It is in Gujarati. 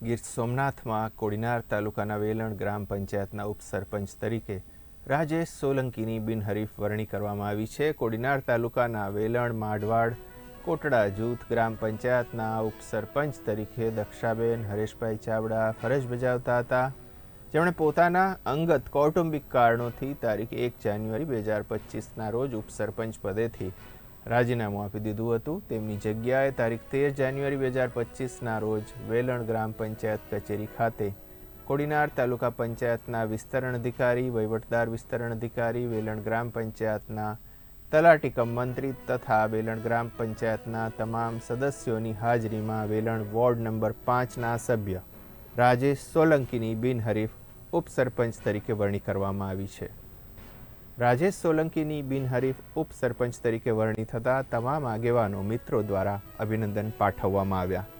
ગીર સોમનાથમાં કોડીનાર તાલુકાના વેલણ ગ્રામ પંચાયતના ઉપસરપંચ તરીકે રાજેશ સોલંકીની બિનહરીફ વરણી કરવામાં આવી છે. કોડીનાર તાલુકાના વેલણ માડવાડ કોટડા, જૂથ ગ્રામ પંચાયતના ઉપસરપંચ તરીકે દક્ષાબેન, હરેશભાઈ ચાવડા ફરજ બજાવતા હતા. જેમણે પોતાના અંગત કૌટુંબિક કારણોથી તારીખ એક જાન્યુઆરી બે હજાર પચીસના રોજ ઉપસરપંચ પદેથી રાજીનામું આપી દીધું હતું. તેમની જગ્યાએ તારીખ તેર જાન્યુઆરી બે હજાર પચીસના રોજ વેલણ ગ્રામ પંચાયત કચેરી ખાતે કોડીનાર તાલુકા પંચાયતના વિસ્તરણ અધિકારી, વહીવટદાર વિસ્તરણ અધિકારી, વેલણ ગ્રામ પંચાયતના તલાટી કમ મંત્રી તથા વેલણ ગ્રામ પંચાયતના તમામ સદસ્યોની હાજરીમાં વેલણ વોર્ડ નંબર પાંચના સભ્ય રાજેશ સોલંકીની બિનહરીફ ઉપસરપંચ તરીકે વરણી કરવામાં આવી છે. રાજેશ સોલંકીની બિનહરીફ ઉપસરપંચ તરીકે વરણી થતા તમામ આગેવાનો મિત્રો દ્વારા અભિનંદન પાઠવવામાં આવ્યા.